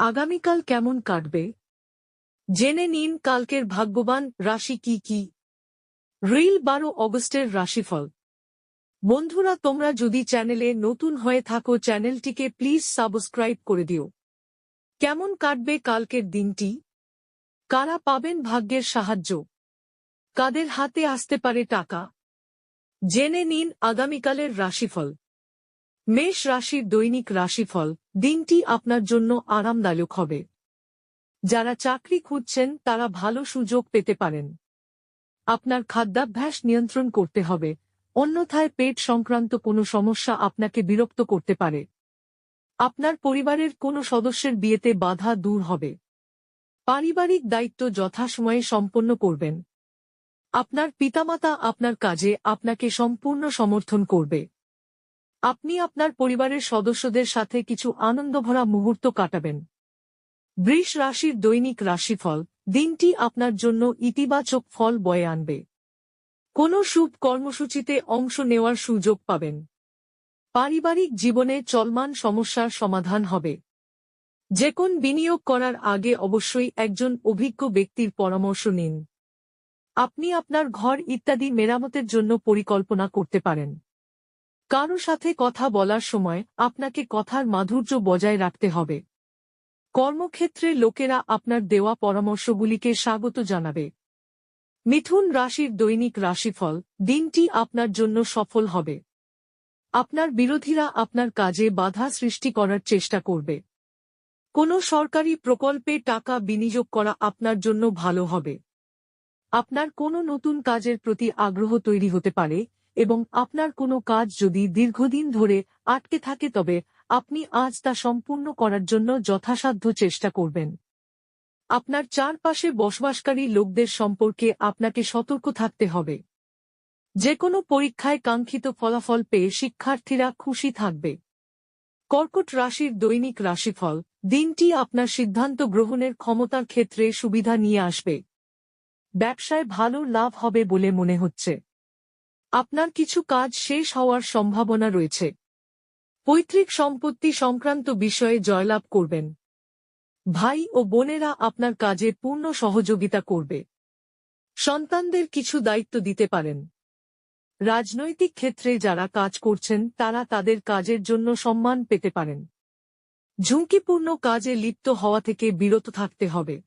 আগামীকাল কেমন কাটবে? জেনে নিন কালকের ভাগ্যবান রাশি কি কি। রিল বারো অগস্টের রাশিফল। বন্ধুরা, তোমরা যদি চ্যানেলে নতুন হয়ে থাকো, চ্যানেলটিকে প্লিজ সাবস্ক্রাইব করে দিও। কেমন কাটবে কালকের দিনটি? কারা পাবেন ভাগ্যের সাহায্য? কাদের হাতে আসতে পারে টাকা? জেনে নিন আগামীকালের রাশিফল। মেষ রাশির দৈনিক রাশিফল, দিনটি আপনার জন্য আরামদায়ক হবে। যারা চাকরি খুঁজছেন, তারা ভালো সুযোগ পেতে পারেন। আপনার খাদ্যাভ্যাস নিয়ন্ত্রণ করতে হবে। অন্যথায় পেট সংক্রান্ত কোনো সমস্যা আপনাকে বিরক্ত করতে পারে। আপনার পরিবারের কোনো সদস্যের বিয়েতে বাধা দূর হবে। পারিবারিক দায়িত্ব যথাসময়ে সম্পন্ন করবেন। আপনার পিতামাতা আপনার কাজে আপনাকে সম্পূর্ণ সমর্থন করবে। আপনি আপনার পরিবারের সদস্যদের সাথে কিছু আনন্দভরা মুহূর্ত কাটাবেন। বৃষ রাশির দৈনিক রাশিফল, দিনটি আপনার জন্য ইতিবাচক ফল বয়ে আনবে। কোনো শুভ কর্মসূচিতে অংশ নেওয়ার সুযোগ পাবেন। পারিবারিক জীবনে চলমান সমস্যার সমাধান হবে। যে কোন বিনিয়োগ করার আগে অবশ্যই একজন অভিজ্ঞ ব্যক্তির পরামর্শ নিন। আপনি আপনার ঘর ইত্যাদি মেরামতের জন্য পরিকল্পনা করতে পারেন। কারও সাথে কথা বলার সময় আপনাকে কথার মাধুর্য বজায় রাখতে হবে। কর্মক্ষেত্রে লোকেরা আপনার দেওয়া পরামর্শগুলিকে স্বাগত জানাবে। মিথুন রাশির দৈনিক রাশিফল দিনটি আপনার জন্য সফল হবে। আপনার বিরোধীরা আপনার কাজে বাধা সৃষ্টি করার চেষ্টা করবে। কোনো সরকারি প্রকল্পে টাকা বিনিয়োগ করা আপনার জন্য ভালো হবে। আপনার কোনো নতুন কাজের প্রতি আগ্রহ তৈরি হতে পারে এবং আপনার কোনো কাজ যদি দীর্ঘদিন ধরে আটকে থাকে তবে আপনি আজ তা সম্পূর্ণ করার জন্য যথাসাধ্য চেষ্টা করবেন। আপনার চারপাশে বসবাসকারী লোকদের সম্পর্কে আপনাকে সতর্ক থাকতে হবে। যে কোনো পরীক্ষায় কাঙ্ক্ষিত ফলাফল পেয়ে শিক্ষার্থীরা খুশি থাকবে। কর্কট রাশির দৈনিক রাশিফল, দিনটি আপনার সিদ্ধান্ত গ্রহণের ক্ষমতার ক্ষেত্রে সুবিধা নিয়ে আসবে। ব্যবসায় ভালো লাভ হবে বলে মনে হচ্ছে। আপনার কিছু কাজ শেষ হওয়ার সম্ভাবনা রয়েছে। পৈতৃক সম্পত্তি সংক্রান্ত বিষয়ে জয়লাভ করবেন। ভাই ও বোনেরা আপনার কাজে পূর্ণ সহযোগিতা করবে। সন্তানদের কিছু দায়িত্ব দিতে পারেন। রাজনৈতিক ক্ষেত্রে যারা কাজ করছেন, তারা তাদের কাজের জন্য সম্মান পেতে পারেন। ঝুঁকিপূর্ণ কাজে লিপ্ত হওয়া থেকে বিরত থাকতে হবে।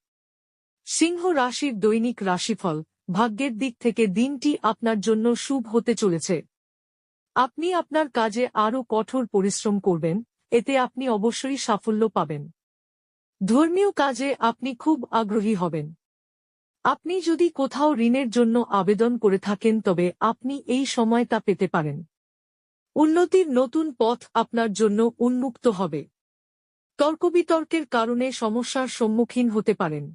সিংহ রাশির দৈনিক রাশিফল। ভাগ্যের দিক থেকে দিনটি আপনার জন্য শুভ হতে চলেছে। আপনি আপনার কাজে আরও কঠোর পরিশ্রম করবেন, এতে আপনি অবশ্যই সাফল্য পাবেন। ধর্মীয় কাজে আপনি খুব আগ্রহী হবেন। আপনি যদি কোথাও ঋণের জন্য আবেদন করে থাকেন, তবে আপনি এই সময় তা পেতে পারেন। উন্নতির নতুন পথ আপনার জন্য উন্মুক্ত হবে। তর্কবিতর্কের কারণে সমস্যার সম্মুখীন হতে পারেন।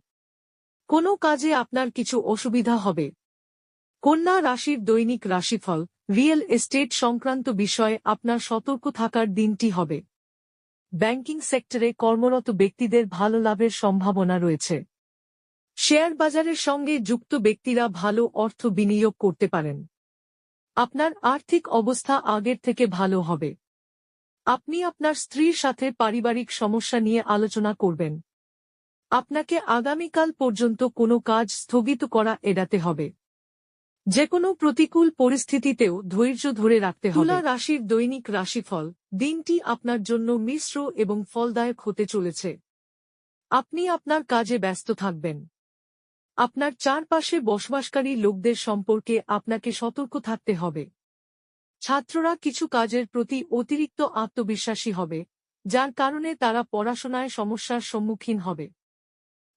কোনো কাজে আপনার কিছু অসুবিধা হবে। কন্যা রাশির দৈনিক রাশিফল, রিয়েল এস্টেট সংক্রান্ত বিষয়ে আপনার সতর্ক থাকার দিনটি হবে। ব্যাংকিং সেক্টরে কর্মরত ব্যক্তিদের ভালো লাভের সম্ভাবনা রয়েছে। শেয়ার বাজারের সঙ্গে যুক্ত ব্যক্তিরা ভালো অর্থ বিনিয়োগ করতে পারেন। আপনার আর্থিক অবস্থা আগের থেকে ভালো হবে। আপনি আপনার স্ত্রীর সাথে পারিবারিক সমস্যা নিয়ে আলোচনা করবেন। আপনাকে আগামীকাল পর্যন্ত কোনো কাজ স্থগিত করা এড়াতে হবে। যে কোনো প্রতিকূল পরিস্থিতিতেও ধৈর্য ধরে রাখতে হবে। তুলা রাশির দৈনিক রাশিফল দিনটি আপনার জন্য মিশ্র এবং ফলদায়ক হতে চলেছে। আপনি আপনার কাজে ব্যস্ত থাকবেন। আপনার চারপাশে বসবাসকারী লোকদের সম্পর্কে আপনাকে সতর্ক থাকতে হবে। ছাত্ররা কিছু কাজের প্রতি অতিরিক্ত আত্মবিশ্বাসী হবে, যার কারণে তারা পড়াশোনায় সমস্যার সম্মুখীন হবে।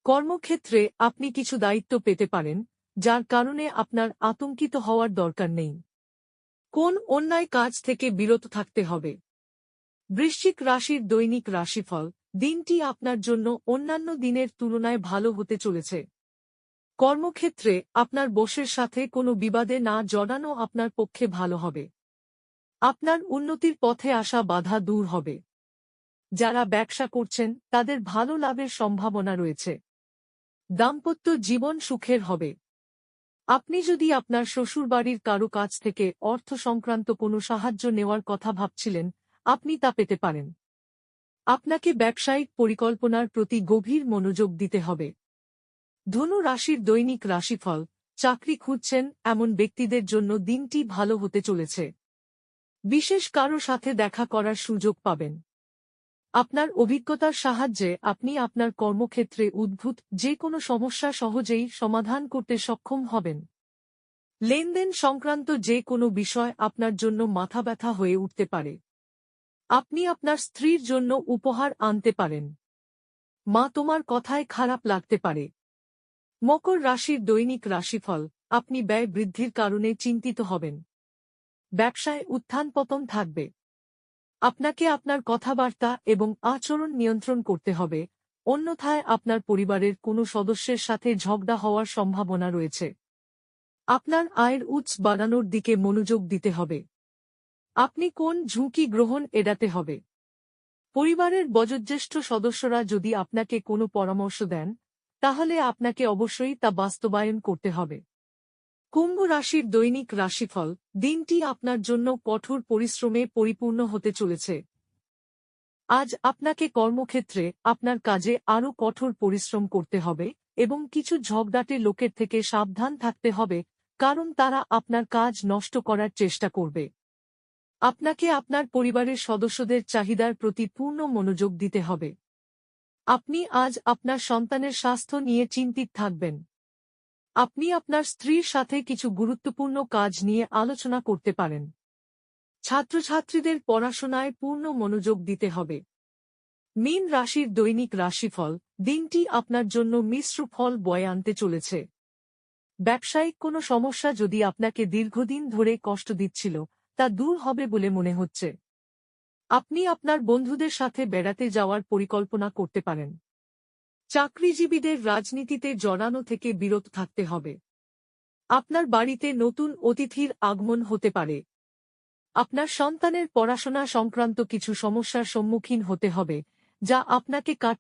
কর্মক্ষেত্রে আপনি কিছু দায়িত্ব পেতে পারেন, যার কারণে আপনার আতঙ্কিত হওয়ার দরকার নেই। কোন অন্যায় কাজ থেকে বিরত থাকতে হবে? বৃশ্চিক রাশির দৈনিক রাশিফল দিনটি আপনার জন্য অন্যান্য দিনের তুলনায় ভালো হতে চলেছে। কর্মক্ষেত্রে আপনার বসের সাথে কোনো বিবাদে না জড়ানো আপনার পক্ষে ভালো হবে। আপনার উন্নতির পথে আসা বাধা দূর হবে। যারা ব্যবসা করছেন, তাদের ভালো লাভের সম্ভাবনা রয়েছে। দাম্পত্য জীবন সুখের হবে। আপনি যদি আপনার শ্বশুরবাড়ির কারও কাছ থেকে অর্থ সংক্রান্ত কোনো সাহায্য নেওয়ার কথা ভাবছিলেন, আপনি তা পেতে পারেন। আপনাকে ব্যবসায়িক পরিকল্পনার প্রতি গভীর মনোযোগ দিতে হবে। ধনু রাশির দৈনিক রাশিফল, চাকরি খুঁজছেন এমন ব্যক্তিদের জন্য দিনটি ভালো হতে চলেছে। বিশেষ কারও সাথে দেখা করার সুযোগ পাবেন। আপনার অভিজ্ঞতার সাহায্যে আপনি আপনার কর্মক্ষেত্রে উদ্ভূত যে কোনো সমস্যা সহজেই সমাধান করতে সক্ষম হবেন। লেনদেন সংক্রান্ত যে কোনো বিষয় আপনার জন্য মাথা ব্যথা হয়ে উঠতে পারে। আপনি আপনার স্ত্রীর জন্য উপহার আনতে পারেন। মা তোমার কথায় খারাপ লাগতে পারে। মকর রাশির দৈনিক রাশিফল আপনি ব্যয় বৃদ্ধির কারণে চিন্তিত হবেন। ব্যবসায় উত্থান পতন থাকবে। আপনাকে আপনার কথাবার্তা এবং আচরণ নিয়ন্ত্রণ করতে হবে। অন্যথায় আপনার পরিবারের কোনো সদস্যের সাথে ঝগড়া হওয়ার সম্ভাবনা রয়েছে। আপনার আয়ের উৎস বাড়ানোর দিকে মনোযোগ দিতে হবে। আপনি কোন ঝুঁকি গ্রহণ এড়াতে হবে? পরিবারের বয়োজ্যেষ্ঠ সদস্যরা যদি আপনাকে কোনো পরামর্শ দেন, তাহলে আপনাকে অবশ্যই তা বাস্তবায়ন করতে হবে। কুম্ভ রাশির দৈনিক রাশিফল দিনটি আপনার জন্য কঠোর পরিশ্রমে পরিপূর্ণ হতে চলেছে। আজ আপনাকে কর্মক্ষেত্রে আপনার কাজে আরও কঠোর পরিশ্রম করতে হবে এবং কিছু ঝগড়াটে লোকের থেকে সাবধান থাকতে হবে, কারণ তারা আপনার কাজ নষ্ট করার চেষ্টা করবে। আপনাকে আপনার পরিবারের সদস্যদের চাহিদার প্রতি পূর্ণ মনোযোগ দিতে হবে। আপনি আজ আপনার সন্তানের স্বাস্থ্য নিয়ে চিন্তিত থাকবেন। আপনি আপনার স্ত্রীর সাথে কিছু গুরুত্বপূর্ণ কাজ নিয়ে আলোচনা করতে পারেন। ছাত্রছাত্রীদের পড়াশোনায় পূর্ণ মনোযোগ দিতে হবে। মীন রাশির দৈনিক রাশিফল দিনটি আপনার জন্য মিশ্র ফল বয়ে আনতে চলেছে। ব্যবসায়িক কোনো সমস্যা যদি আপনাকে দীর্ঘদিন ধরে কষ্ট দিচ্ছিল, তা দূর হবে বলে মনে হচ্ছে। আপনি আপনার বন্ধুদের সাথে বেড়াতে যাওয়ার পরিকল্পনা করতে পারেন। চাকরিজীবীদের রাজনীতিতে জড়ানো থেকে বিরত থাকতে হবে। আপনার বাড়িতে নতুন অতিথির আগমন হতে পারে। আপনার সন্তানের পড়াশোনা সংক্রান্ত কিছু সমস্যার সম্মুখীন হতে হবে, যা আপনাকে কাটিয়ে